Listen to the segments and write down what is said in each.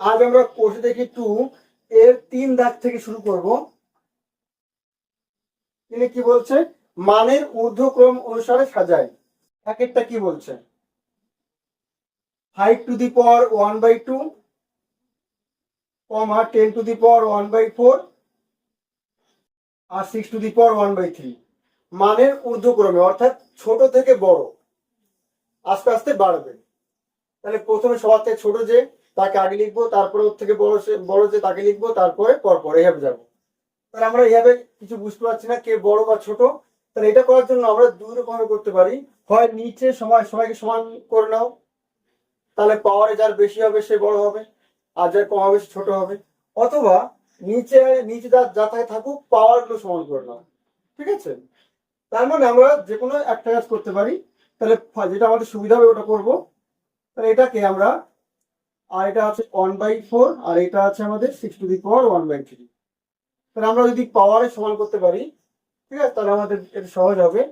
আজ আমরা কোষে দেখি টু, এর তিন দাগ থেকে শুরু করব। তিনি কি বলছে? মানের ঊর্ধ্বক্রম অনুসারে সাজায় এক একটা কি বলছে? Five to the power one by two, comma ten to the power one by four, R six to the power one by three. মানের ঊর্ধ্বক্রমে, অর্থাৎ ছোট থেকে বড়। আস্তে আস্তে বাড়বে। তাহলে প্রথমে সবার থেকে ছোট যে তাকে আগে লিখব, তারপরে ওর থেকে বড় বড় যে তাকে লিখব, তারপরে পরপর এইভাবে যাব। তাহলে আমরা এইভাবে কিছু বুঝতে পারছি না কে বড় বা ছোট। তাহলে এটা করার জন্য আমরা দুই রকমের করতে পারি। হয় নিচে সময় সবাইকে সমান করে নাও। তাহলে পাওয়ারে যার বেশি হবে, সে বড় হবে। আর যার কম হবে, সে ছোট হবে। অথবা নিচে নিচে যার যা থাকে থাকুক পাওয়ারগুলো সমান করে নাও। ঠিক আছে? তার মানে আমরা যে কোনো একটা কাজ করতে পারি। তাহলে যেটা আমাদের সুবিধা হবে, ওটা করব। তাহলে এটাকে আমরা আর এটা আছে ওয়ান বাই ফোর আর এটা আছে আমাদের six to the power one by three তাহলে আমরা যদি পাওয়ারে সমান করতে পারি, ঠিক আছে? তাহলে আমাদের এটা সহজ হবে।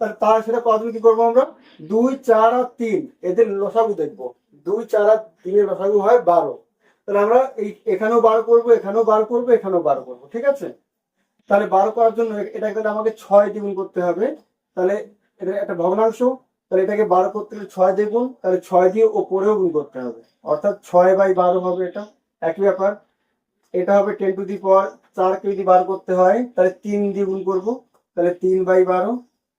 তাহলে তার সেটা কত কি করব আমরা? দুই, চার আর তিন। এদের লসাগু দেখব। দুই, চার আর তিনের লসাগু হয় বারো। তাহলে আমরা এই এখানেও বার করব, এখানেও বার করব, এখানেও বার করব, ঠিক আছে? তাহলে বারো করার জন্য এটা কিন্তু আমাকে ছয় দ্বিগুণ করতে হবে। তাহলে এটা একটা ভগ্নাংশ। তাহলে এটাকে বারো করতে গেলে ছয় দ্বিগুণ তাহলে ছয় দিয়ে ওপরেও গুণ করতে হবে। অর্থাৎ ছয় বাই বারো হবে এটা। একই ব্যাপার। এটা হবে টেন টু দি পাওয়ার চারকে যদি বার করতে হয়, তাহলে তিন দিয়ে গুণ করব। তাহলে তিন বাই বারো।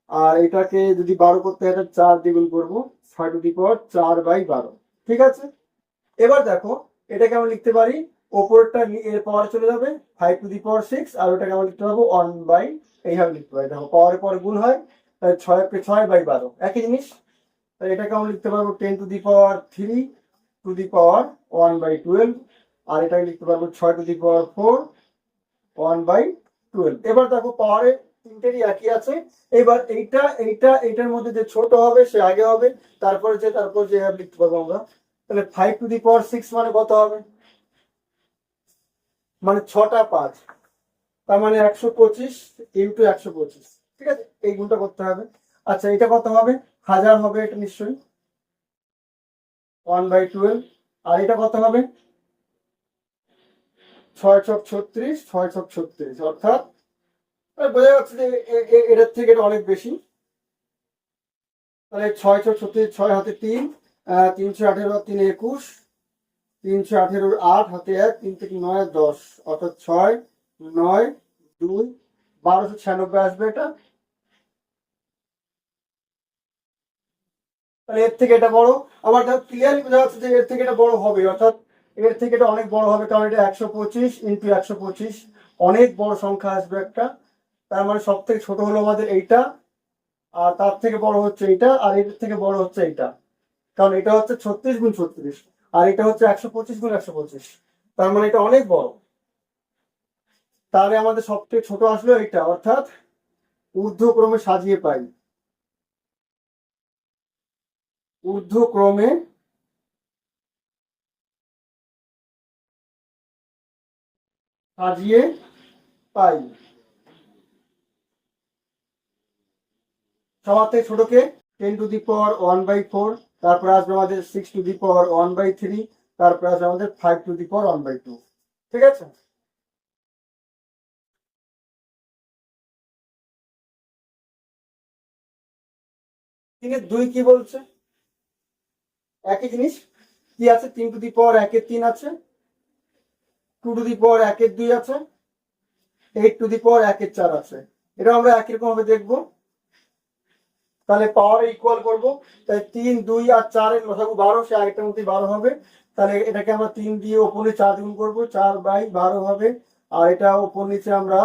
আর এটাকে যদি বারো করতে হয়, তাহলে চার দ্বিগুণ করব। ছয় টু দি পাওয়ার চার বাই বারো। ঠিক আছে? এবার দেখো, এটাকে আমরা লিখতে পারি ওপরটা এর পাওয়ার চলে যাবে five to the power six আর ওটাকে আমরা লিখতে পারব ওয়ান বাই এইভাবে লিখতে পারি। দেখো পাওয়ারের পর গুণ হয়। ছয় ছয় বাই বারো। একই জিনিস এটাকে আমরা লিখতে পারব ten to the power three to the power one by twelve আর এটাকে লিখতে পারব ছয় to the power four one by twelve এবার দেখো পাওয়ারে তিনটেরই একই আছে। এবার এইটা এইটা, এইটার মধ্যে যে ছোট হবে, সে আগে হবে, তারপরে যে, তারপর যে লিখতে পারব আমরা। তাহলে five to the power six মানে কত হবে? মানে ছটা পাঁচ। তার মানে একশো পঁচিশ ইন্টু একশো পঁচিশ। ঠিক আছে? এই গুণটা করতে হবে। আচ্ছা এটা কত হবে? হাজার হবে এটা নিশ্চয়ই। ওয়ান বাই টুয়েলভ আর এটা কত হবে? ছয় ছক ছত্রিশ, ছয় ছক ছত্রিশ। অর্থাৎ বোঝা যাচ্ছে যে এটার থেকে এটা অনেক বেশি। তাহলে ছয় ছক ছত্রিশ, ছয় হাতে তিন তিনশো আঠেরো, তিন একুশ, তিনশো আঠেরোর আট, হাতে এক, তিন থেকে নয়, দশ। অর্থাৎ ছয়, নয়, দুই, বারোশো ছিয়ানব্বই আসবে এটা। তাহলে এর থেকে এটা বড়। আবার ক্লিয়ারলি বোঝা যাচ্ছে যে এর থেকে এটা বড় হবে। অর্থাৎ এর থেকে এটা অনেক বড় হবে, কারণ এটা একশো পঁচিশ ইন্টু একশো পঁচিশ। অনেক বড় সংখ্যা আসবে একটা। তার মানে সব থেকে ছোট হলো আমাদের এইটা, আর তার থেকে বড় হচ্ছে এইটা, আর এর থেকে বড় হচ্ছে এইটা। কারণ এটা হচ্ছে ছত্রিশ গুণ ছত্রিশ, আর এটা হচ্ছে একশো পঁচিশ গুণ একশো পঁচিশ। তার মানে এটা অনেক বড়। তাহলে আমাদের সব থেকে ছোট আসলো এইটা, অর্থাৎ ঊর্ধ্বক্রমে সাজিয়ে পাই। ঊর্ধ্বক্রমে সাজিয়ে পাই। সবার ছোটকে ten to the power one by four তারপরে আসবে আমাদের six to the power one by three তারপরে আসবে আমাদের five to the power one by two ঠিক আছে? তিনের দুই কি বলছে? একই জিনিস, কি আছে? তিন টু দি পাওয়ার একের তিন আছে। টু টু দি পাওয়ার একের দুই আছে। এইট টু দি পাওয়ার একের চার আছে। এটা আমরা একই রকম ভাবে দেখব। তাহলে পাওয়ার ইকুয়াল করব। তাই তিন, দুই আর চারের লসাগু বারো, সে আরেকটার মধ্যে বারো হবে। তাহলে এটাকে আমরা তিন দিয়ে ওপরে চার গুণ করব। চার বাই বারো হবে। আর এটা ওপর নিচে আমরা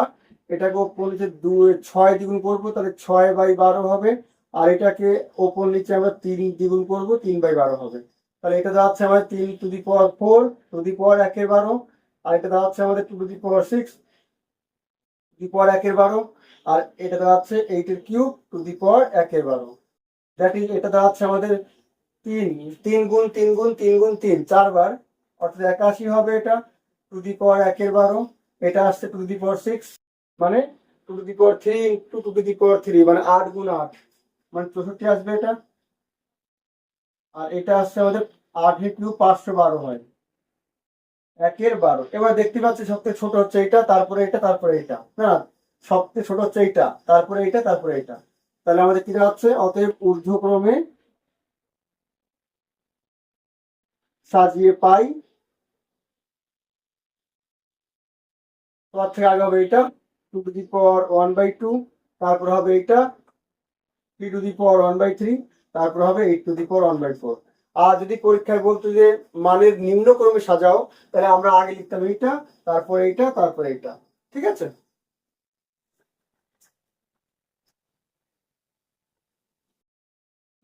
এটাকে ওপর নিচে দুই, ছয় দ্বিগুণ করব। তাহলে ছয় বাই বারো হবে। আর এটাকে ওপর নিচে আমরা তিন দ্বিগুণ করব, তিন বাই বারো হবে। তাহলে এটা দাঁড়াচ্ছে আমাদের তিন to the power four, to the power একের বারো, আর এটা দাঁড়াচ্ছে আমাদের two the power six the power একের বারো, আর এটা দাঁড়াচ্ছে এইটের কিউব, টু দি পাওয়ার একের বারো। দ্যাট ইজ, এটা দাঁড়াচ্ছে আমাদের তিন তিন গুণ তিন গুণ তিন গুণ তিন চারবার অর্থাৎ একাশি হবে এটা, টু দি পাওয়ার একের বারো, এটা আসছে টু দি পাওয়ার সিক্স মানে two to the power three two to the power three মানে আট গুণ আট। মানে চৌষট্টি আসবে এটা। আর এটা আসছে আমাদের আট কিউব পাঁচশো বারো হয়। একের বারো। এবার দেখতে পাচ্ছি সবথেকে ছোট হচ্ছে এটা তারপরে এটা তারপরে এটা না সবথেকে ছোট হচ্ছে এইটা, তারপরে এটা তারপরে এটা তাহলে আমাদের কি হচ্ছে অতএব ঊর্ধ্বক্রমে সাজিয়ে পাই। তার থেকে আগে হবে এটা two to the power one by two, তারপর হবে এটা three to the power one by three তারপর হবে eight to the power one by four আর যদি পরীক্ষায় বলতো যে মানের নিম্ন ক্রমে সাজাও, তাহলে আমরা আগে লিখতাম এইটা, তারপর এইটা তারপর এইটা। ঠিক আছে?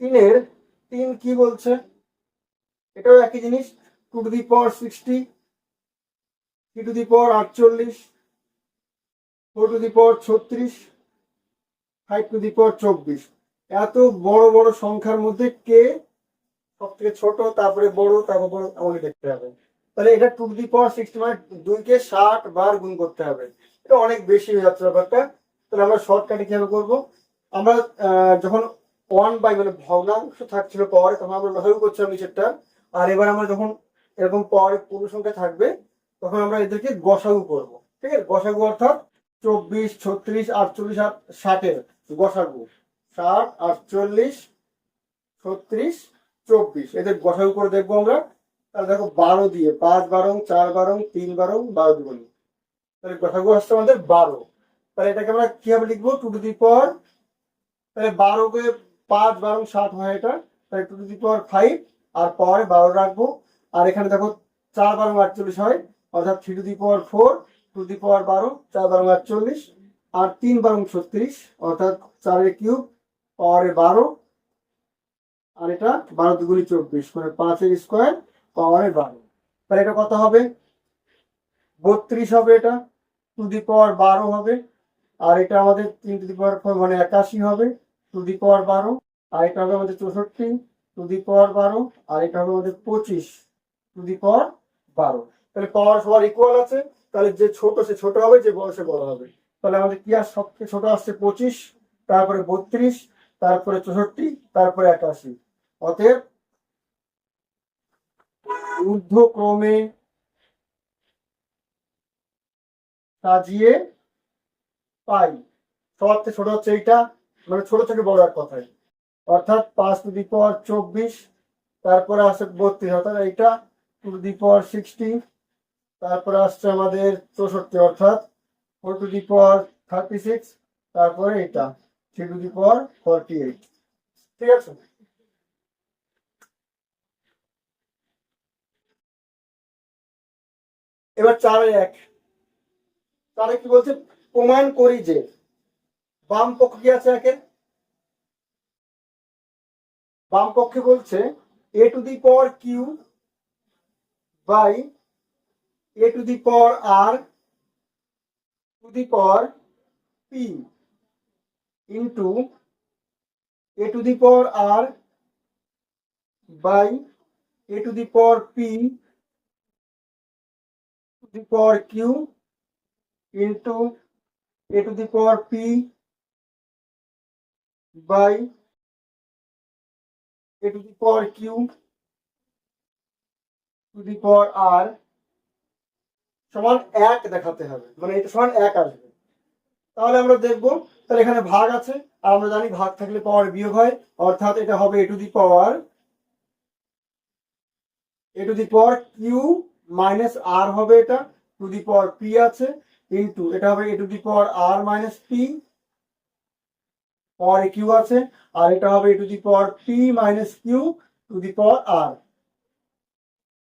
তিনের, তিন কি বলছে? এটাও একই জিনিস। Two to the power sixty three to the power আটচল্লিশ ফোর টু দি পাওয়ার ছত্রিশ ফাইভ টু দি পাওয়ার চব্বিশ। এত বড় বড় সংখ্যার মধ্যে কে সব থেকে ছোট, তারপরে বড়, তারপর বড় আমাকে দেখতে হবে। তাহলে এটা টু দি পাওয়ার সিক্সটি মানে দুইকে ষাট বার গুণ করতে হবে। এটা অনেক বেশি হয়ে যাচ্ছে ব্যাপারটা। তাহলে আমরা শর্টকাটে কীভাবে করব? আমরা যখন ওয়ান বাই মানে ভগ্নাংশ থাকছিল পাওয়ারে তখন আমরা লসাগু করছিলাম নিচেরটা। আর এবার আমরা যখন এরকম পাওয়ারে পূর্ণ সংখ্যা থাকবে, তখন আমরা এদেরকে গসাগু করব। ঠিক আছে? গসাগু অর্থাৎ চব্বিশ, ছত্রিশ, আটচল্লিশ আর ষাটের গসাগু। ষাট আটচল্লিশ, ছত্রিশ, চব্বিশ। এদের গসাগু করে দেখব আমরা। তাহলে দেখো বারো দিয়ে, পাঁচ বারং, চার বারং, তিন বারং, বারো দুগুণ তাহলে গসাগু আসছে আমাদের বারো। তাহলে এটাকে আমরা কীভাবে লিখব? টু টু দি পাওয়ার তাহলে বারোকে পাঁচ বারং সাত হয় এটা। তাহলে two to the power five আর পাওয়ারে বারো রাখব। আর এখানে দেখো চার বারং আটচল্লিশ হয়, অর্থাৎ three to the power four to the power বারো, চার বারং আটচল্লিশ, আর তিন বারং ছত্রিশ, অর্থাৎ চারের কিউব পাওয়ারে বারো আর এটা বারো দুগুলি চব্বিশ মানে পাঁচের স্কোয়ার পাওয়ারে বারো। তাহলে এটা কত হবে? বত্রিশ হবে এটা টু দি পাওয়ার বারো হবে। আর এটা আমাদের তিন টু দি পাওয়ার মানে একাশি হবে টু দি পাওয়ার বারো। আর এটা হবে আমাদের চৌষট্টি টু দি পাওয়ার বারো। আর এটা হবে আমাদের পঁচিশ টু দি পাওয়ার বারো। তাহলে পাওয়ার সবার ইকুয়াল আছে, তাহলে যে ছোট সে ছোট হবে, যে বড় সে বড় হবে। তাহলে আমাদের কি আর সবচেয়ে ছোট আসছে? পঁচিশ, তারপরে বত্রিশ তারপরে চৌষট্টি, তারপরে একাশি। অতএব ঊর্ধ্বক্রমে সাজিয়ে পাই। সবার থেকে ছোট হচ্ছে এইটা মানে ছোট থেকে বড় এক কথায়। অর্থাৎ পাঁচ টু দি পাওয়ার চব্বিশ, তারপরে আসছে বত্রিশ, অর্থাৎ এইটা টু দি পাওয়ার সিক্সটি তারপরে আসছে আমাদের চৌষট্টি, অর্থাৎ four to the power thirty six তারপরে এটা three to the power forty eight ঠিক আছে এবার চারে এক। চারে কি বলছে? প্রমাণ করি যে, বাম পক্ষ কি আছে একের বাম পক্ষে বলছে a to the power q by a to the power r to the power p into a to the power r by a to the power p the power q into a to the power p by a to the power q to the power r সমান এক দেখাতে হবে। মানে এটা সমান এক আসবে। তাহলে আমরা দেখব, তাহলে এখানে ভাগ আছে, আর আমরা জানি ভাগ থাকলে পাওয়ার বিয়োগ হয়, অর্থাৎ এটা হবে a to the power a to the power q minus r হবে এটা টু দি পাওয়ার পি আছে ইন্টু এটা হবে a to the power r minus p power q আছে, আর এটা হবে a to the power p minus q to the power r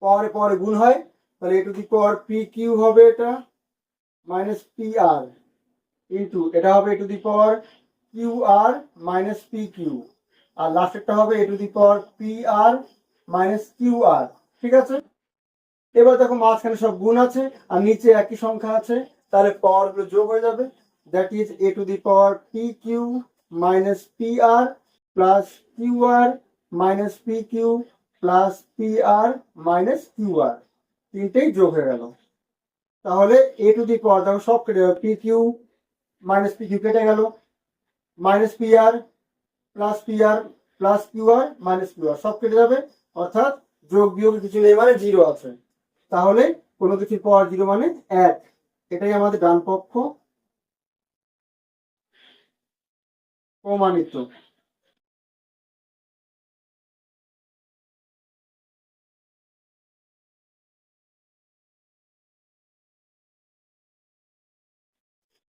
পাওয়ারে পাওয়ারে গুণ হয়, তাহলে a to the power p q হবে এটা মাইনাস পি আর ইন্টু এটা হবে a to the power q r minus p q r লাস্টেরটা হবে a to the power p r minus q r ঠিক আছে? এবার দেখো মাঝখানে সব গুণ আছে, আর নিচে একই সংখ্যা আছে, তাহলে পাওয়ারগুলো যোগ হয়ে যাবে। That is a to the power p q minus p r plus q r minus p q plus p r minus q r তিনটেই যোগ হয়ে গেল। তাহলে এ টু দি পাওয়ার দেখো সব কেটে যাবে p q minus p q কেটে গেল। Minus p r plus p r plus q r minus q r সব কেটে যাবে। অর্থাৎ যোগ বিয়োগ কিছু নেই মানে জিরো আছে। তাহলে কোনো কিছু পাওয়ার জিরো মানে এক। এটাই আমাদের ডান পক্ষ। প্রমাণিত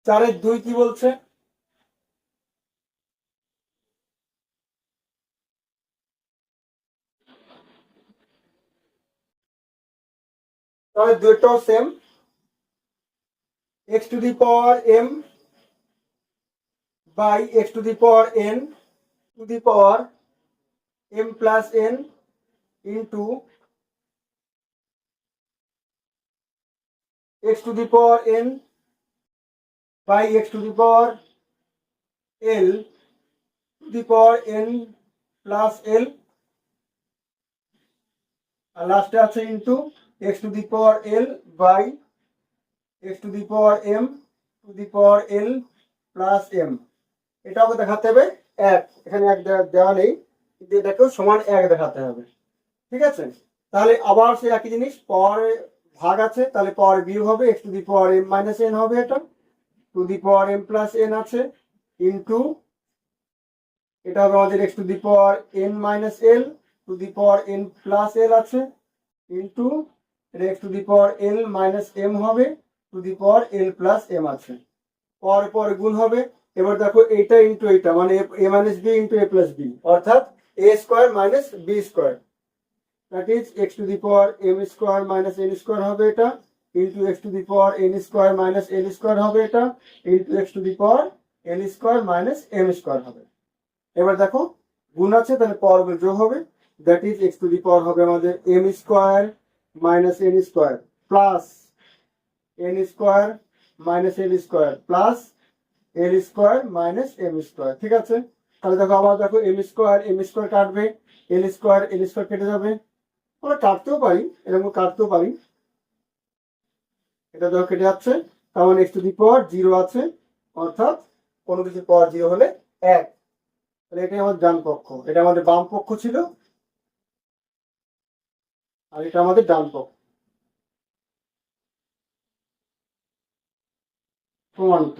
চারের দুই কি বলছে? তাহলে দুইটাও same x to the power m by x to the power n to the power m plus n into x to the power n by x to the power l to the power n plus l. আর লাস্টে আছে into x to the power l by x to the power m to the power l plus m. এটাকে দেখাতে হবে এক। এখানে এক দেওয়া নেই। কিন্তু এটাকেও সমান এক দেখাতে হবে। ঠিক আছে? তাহলে আবার সেই একই জিনিস, পাওয়ার ভাগ আছে, তাহলে পাওয়ার বিয়োগ হবে, x to the power m minus n হবে এটা। To the power m plus n আছে ইন্টু এটা হবে আমাদের x to the power n minus l to the power n plus l আছে ইন্টু এটা x to the power l minus m হবে to the power l plus m আছে। পর পর গুণ হবে, এবার দেখো এইটা ইন্টু এইটা মানে a minus b into a plus b অর্থাৎ a square minus b square that is x to the power m square minus n square হবে এটা। Into x square minus square হবে এটা x to square minus m square হবে। এবার দেখো, গুণ আছে, তাহলে হবে দ্যাট ইজ এক্স টু হবে আমাদের m minus plus minus plus minus m ঠিক আছে? তাহলে দেখো দেখো এম এম স্কোয়ার কাটবে এল স্কোয়ার এল স্কোয়ার কেটে যাবে। আমরা কাটতেও পারি, এরকম কাটতেও পারি। এটা যখন কেটে যাচ্ছে, তার মানে x to the power zero আছে, অর্থাৎ কোনো কিছু পাওয়ার জিরো হলে এক। তাহলে এটাই আমাদের ডান পক্ষ। এটা আমাদের বাম পক্ষ ছিল, আর এটা আমাদের ডান পক্ষ। প্রমাণিত।